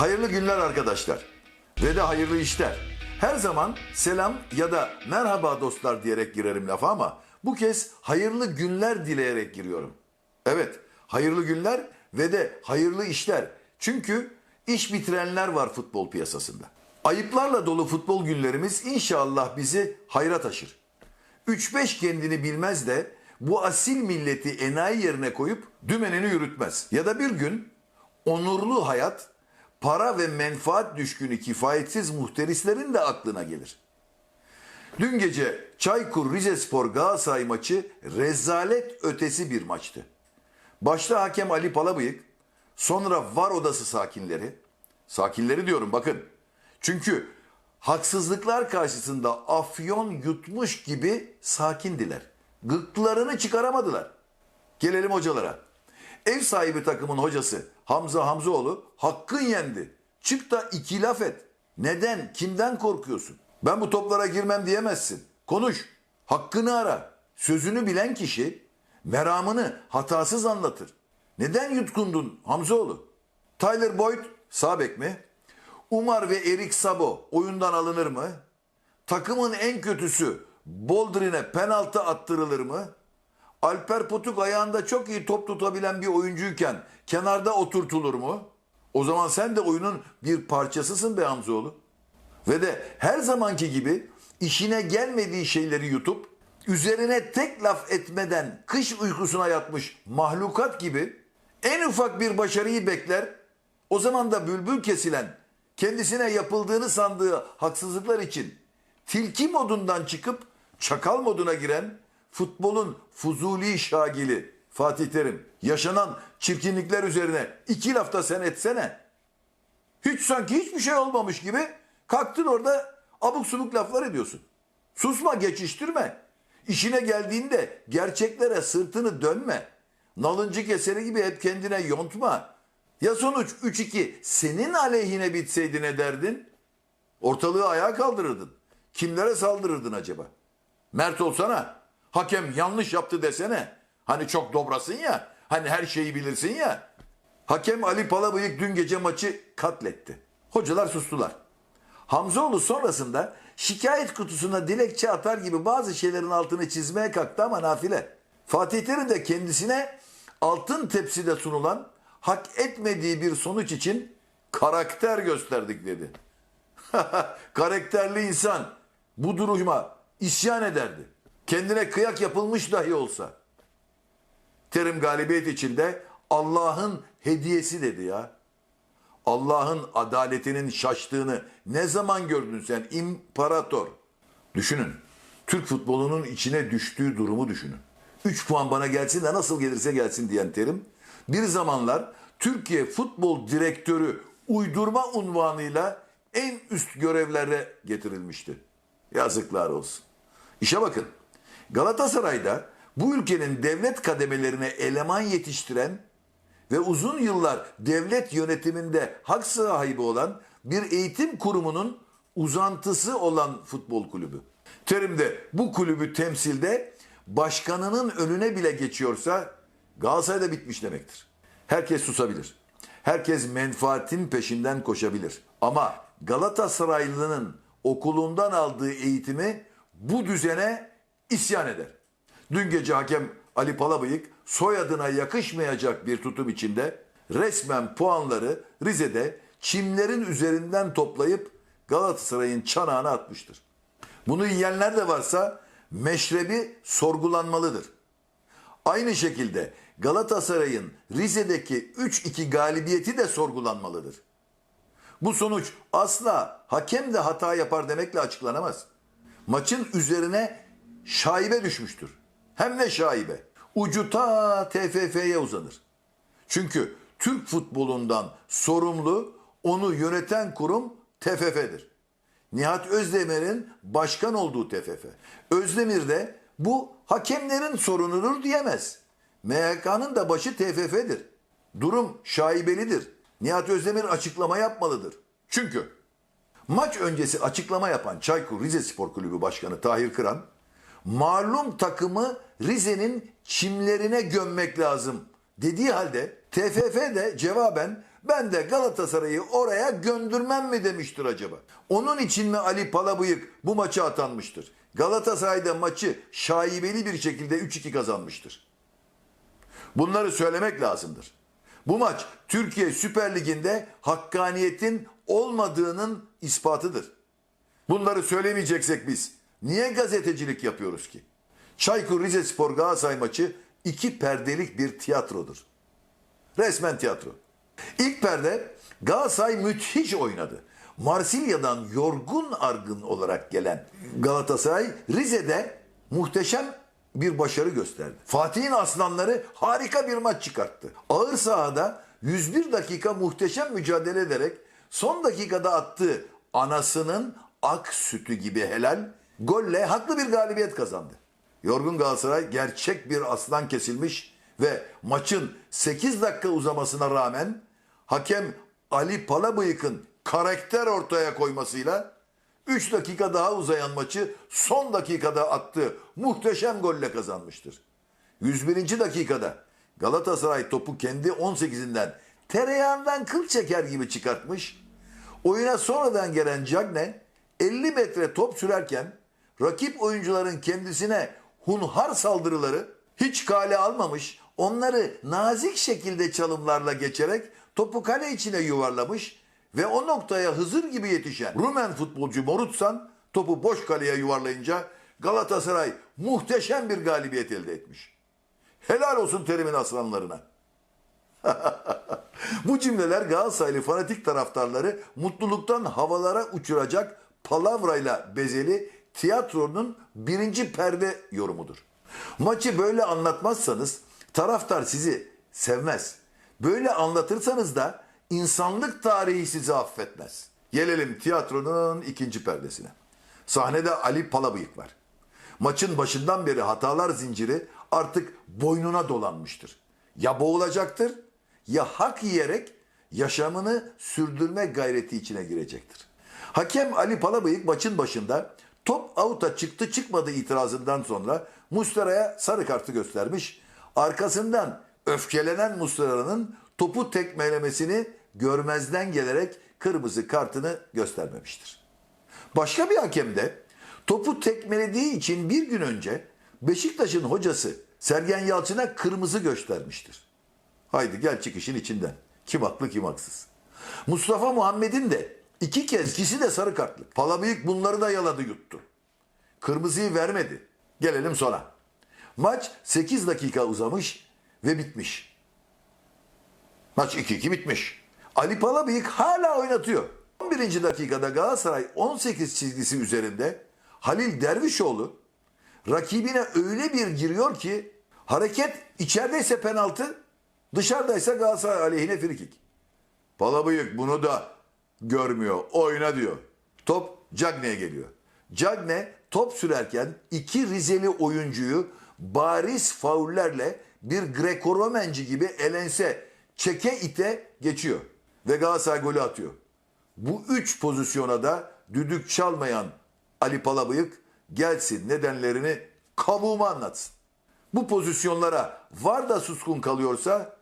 Hayırlı günler arkadaşlar. Ve de hayırlı işler. Her zaman selam ya da merhaba dostlar diyerek girerim lafa ama bu kez hayırlı günler dileyerek giriyorum. Evet, hayırlı günler ve de hayırlı işler. Çünkü iş bitirenler var futbol piyasasında. Ayıplarla dolu futbol günlerimiz inşallah bizi hayra taşır. 3-5 kendini bilmez de bu asil milleti enayi yerine koyup dümenini yürütmez. Ya da bir gün onurlu hayat, para ve menfaat düşkünü kifayetsiz muhterislerin de aklına gelir. Dün gece Çaykur Rizespor Galatasaray maçı rezalet ötesi bir maçtı. Başta hakem Ali Palabıyık, sonra var odası sakinleri, sakinleri diyorum bakın. Çünkü haksızlıklar karşısında afyon yutmuş gibi sakindiler. Gıklarını çıkaramadılar. Gelelim hocalara. Ev sahibi takımın hocası Hamza Hamzoğlu hakkın yendi. Çık da iki laf et. Neden? Kimden korkuyorsun? Ben bu toplara girmem diyemezsin. Konuş. Hakkını ara. Sözünü bilen kişi meramını hatasız anlatır. Neden yutkundun Hamzoğlu? Tyler Boyd sağ bek mi? Umar ve Erik Sabo oyundan alınır mı? Takımın en kötüsü Boldrin'e penaltı attırılır mı? Alper Potuk ayağında çok iyi top tutabilen bir oyuncuyken kenarda oturtulur mu? O zaman sen de oyunun bir parçasısın be Hamzoğlu. Ve de her zamanki gibi işine gelmediği şeyleri yutup üzerine tek laf etmeden kış uykusuna yatmış mahlukat gibi en ufak bir başarıyı bekler. O zaman da bülbül kesilen kendisine yapıldığını sandığı haksızlıklar için tilki modundan çıkıp çakal moduna giren futbolun fuzuli şagili Fatih Terim yaşanan çirkinlikler üzerine iki lafta sen etsene. Hiç sanki hiçbir şey olmamış gibi kalktın orada abuk subuk laflar ediyorsun. Susma geçiştirme. İşine geldiğinde gerçeklere sırtını dönme. Nalıncık eseri gibi hep kendine yontma. Ya sonuç 3-2 senin aleyhine bitseydi ne derdin? Ortalığı ayağa kaldırırdın. Kimlere saldırırdın acaba? Mert olsana. Hakem yanlış yaptı desene. Hani çok dobrasın ya. Hani her şeyi bilirsin ya. Hakem Ali Palabıyık dün gece maçı katletti. Hocalar sustular. Hamzoğlu sonrasında şikayet kutusuna dilekçe atar gibi bazı şeylerin altını çizmeye kalktı ama nafile. Fatih Terim de kendisine altın tepside sunulan hak etmediği bir sonuç için karakter gösterdik dedi. Karakterli insan bu duruma isyan ederdi. Kendine kıyak yapılmış dahi olsa. Terim galibiyet içinde Allah'ın hediyesi dedi ya. Allah'ın adaletinin şaştığını ne zaman gördün sen imparator? Düşünün. Türk futbolunun içine düştüğü durumu düşünün. 3 puan bana gelsin de nasıl gelirse gelsin diyen Terim. Bir zamanlar Türkiye Futbol Direktörü uydurma unvanıyla en üst görevlere getirilmişti. Yazıklar olsun. İşe bakın. Galatasaray'da bu ülkenin devlet kademelerine eleman yetiştiren ve uzun yıllar devlet yönetiminde hak sahibi olan bir eğitim kurumunun uzantısı olan futbol kulübü. Terim de bu kulübü temsilde başkanının önüne bile geçiyorsa Galatasaray'da bitmiş demektir. Herkes susabilir. Herkes menfaatin peşinden koşabilir. Ama Galatasaraylı'nın okulundan aldığı eğitimi bu düzene isyan eder. Dün gece hakem Ali Palabıyık soyadına yakışmayacak bir tutum içinde resmen puanları Rize'de çimlerin üzerinden toplayıp Galatasaray'ın çanağına atmıştır. Bunu yiyenler de varsa meşrebi sorgulanmalıdır. Aynı şekilde Galatasaray'ın Rize'deki 3-2 galibiyeti de sorgulanmalıdır. Bu sonuç asla hakem de hata yapar demekle açıklanamaz. Maçın üzerine şaibe düşmüştür. Hem de şaibe. Ucu ta TFF'ye uzanır. Çünkü Türk futbolundan sorumlu onu yöneten kurum TFF'dir. Nihat Özdemir'in başkan olduğu TFF. Özdemir de bu hakemlerin sorunudur diyemez. MHK'nın da başı TFF'dir. Durum şaibelidir. Nihat Özdemir açıklama yapmalıdır. Çünkü maç öncesi açıklama yapan Çaykur Rizespor Kulübü Başkanı Tahir Kıran, malum takımı Rize'nin çimlerine gömmek lazım dediği halde TFF de cevaben Ben de Galatasaray'ı oraya göndermem mi demiştir acaba? Onun için mi Ali Palabıyık bu maça atanmıştır? Galatasaray'da maçı şaibeli bir şekilde 3-2 kazanmıştır. Bunları söylemek lazımdır. Bu maç Türkiye Süper Ligi'nde hakkaniyetin olmadığının ispatıdır. Bunları söylemeyeceksek biz niye gazetecilik yapıyoruz ki? Çaykur Rizespor Galatasaray maçı iki perdelik bir tiyatrodur. Resmen tiyatro. İlk perde Galatasaray müthiş oynadı. Marsilya'dan yorgun argın olarak gelen Galatasaray Rize'de muhteşem bir başarı gösterdi. Fatih'in aslanları harika bir maç çıkarttı. Ağır sahada 101 dakika muhteşem mücadele ederek son dakikada attığı anasının ak sütü gibi helal golle haklı bir galibiyet kazandı. Yorgun Galatasaray gerçek bir aslan kesilmiş ve maçın 8 dakika uzamasına rağmen hakem Ali Palabıyık'ın karakter ortaya koymasıyla 3 dakika daha uzayan maçı son dakikada attığı muhteşem golle kazanmıştır. 101. dakikada Galatasaray topu kendi 18'inden tereyağından kıl çeker gibi çıkartmış. Oyuna sonradan gelen Cagne 50 metre top sürerken rakip oyuncuların kendisine hunhar saldırıları hiç kale almamış, onları nazik şekilde çalımlarla geçerek topu kale içine yuvarlamış ve o noktaya Hızır gibi yetişen Rumen futbolcu Morutsan topu boş kaleye yuvarlayınca Galatasaray muhteşem bir galibiyet elde etmiş. Helal olsun terimin aslanlarına. Bu cümleler Galatasaraylı fanatik taraftarları mutluluktan havalara uçuracak palavrayla bezeli tiyatronun birinci perde yorumudur. Maçı böyle anlatmazsanız taraftar sizi sevmez. Böyle anlatırsanız da insanlık tarihi sizi affetmez. Gelelim tiyatronun ikinci perdesine. Sahnede Ali Palabıyık var. Maçın başından beri hatalar zinciri artık boynuna dolanmıştır. Ya boğulacaktır ya hak yiyerek yaşamını sürdürme gayreti içine girecektir. Hakem Ali Palabıyık maçın başında top avuta çıktı çıkmadı itirazından sonra Muslera'ya sarı kartı göstermiş. Arkasından öfkelenen Muslera'nın topu tekmelemesini görmezden gelerek kırmızı kartını göstermemiştir. Başka bir hakem de topu tekmelediği için bir gün önce Beşiktaş'ın hocası Sergen Yalçın'a kırmızı göstermiştir. Haydi gel çık işin içinden. Kim haklı kim haksız. Mustafa Muhammed'in de iki kez ikisi de sarı kartlı. Palabıyık bunları da yaladı yuttu. Kırmızıyı vermedi. Gelelim sonra. Maç 8 dakika uzamış ve bitmiş. Maç 2-2 bitmiş. Ali Palabıyık hala oynatıyor. 11. dakikada Galatasaray 18 çizgisi üzerinde Halil Dervişoğlu rakibine öyle bir giriyor ki hareket içerideyse penaltı, dışarıdaysa Galatasaray aleyhine frikik. Palabıyık bunu da görmüyor. Oyna diyor. Top Cagne'ye geliyor. Cagne top sürerken iki Rizeli oyuncuyu bariz faullerle bir Greko-Romenci gibi elense çeke ite geçiyor. Ve Galatasaray golü atıyor. Bu üç pozisyona da düdük çalmayan Ali Palabıyık gelsin nedenlerini kavuğuma anlatsın. Bu pozisyonlara var da suskun kalıyorsa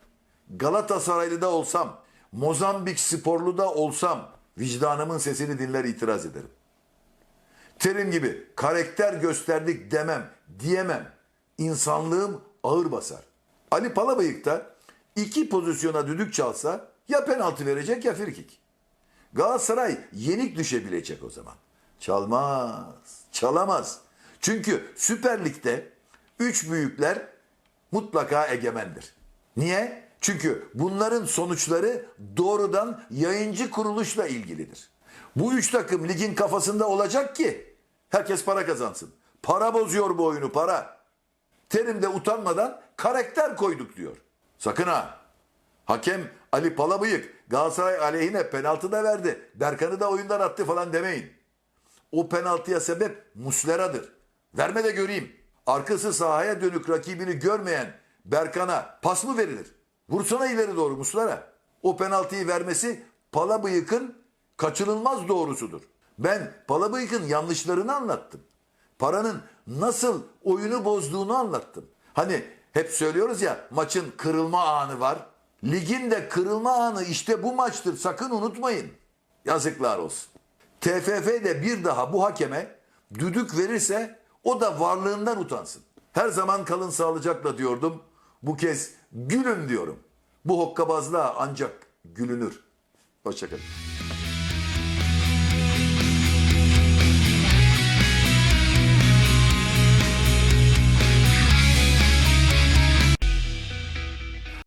Galatasaraylı da olsam, Mozambik sporlu da olsam vicdanımın sesini dinler itiraz ederim. Terim gibi karakter gösterdik demem, diyemem. İnsanlığım ağır basar. Ali Palabıyık da iki pozisyona düdük çalsa ya penaltı verecek ya frikik. Galatasaray yenik düşebilecek o zaman. Çalmaz, çalamaz. Çünkü Süper Lig'de üç büyükler mutlaka egemendir. Niye? Çünkü bunların sonuçları doğrudan yayıncı kuruluşla ilgilidir. Bu üç takım ligin kafasında olacak ki herkes para kazansın. Para bozuyor bu oyunu para. Terim de utanmadan karakter koyduk diyor. Sakın ha. Hakem Ali Palabıyık Galatasaray aleyhine penaltı da verdi. Berkan'ı da oyundan attı falan demeyin. O penaltıya sebep Muslera'dır. Verme de göreyim. Arkası sahaya dönük rakibini görmeyen Berkan'a pas mı verilir? Vursana ileri doğru Muslera. O penaltıyı vermesi Palabıyık'ın kaçınılmaz doğrusudur. Ben Palabıyık'ın yanlışlarını anlattım. Paranın nasıl oyunu bozduğunu anlattım. Hani hep söylüyoruz ya maçın kırılma anı var. Ligin de kırılma anı işte bu maçtır sakın unutmayın. Yazıklar olsun. TFF de bir daha bu hakeme düdük verirse o da varlığından utansın. Her zaman kalın sağlıcakla diyordum. Bu kez gülün diyorum. Bu hokkabazlığa ancak gülünür. Hoşçakalın.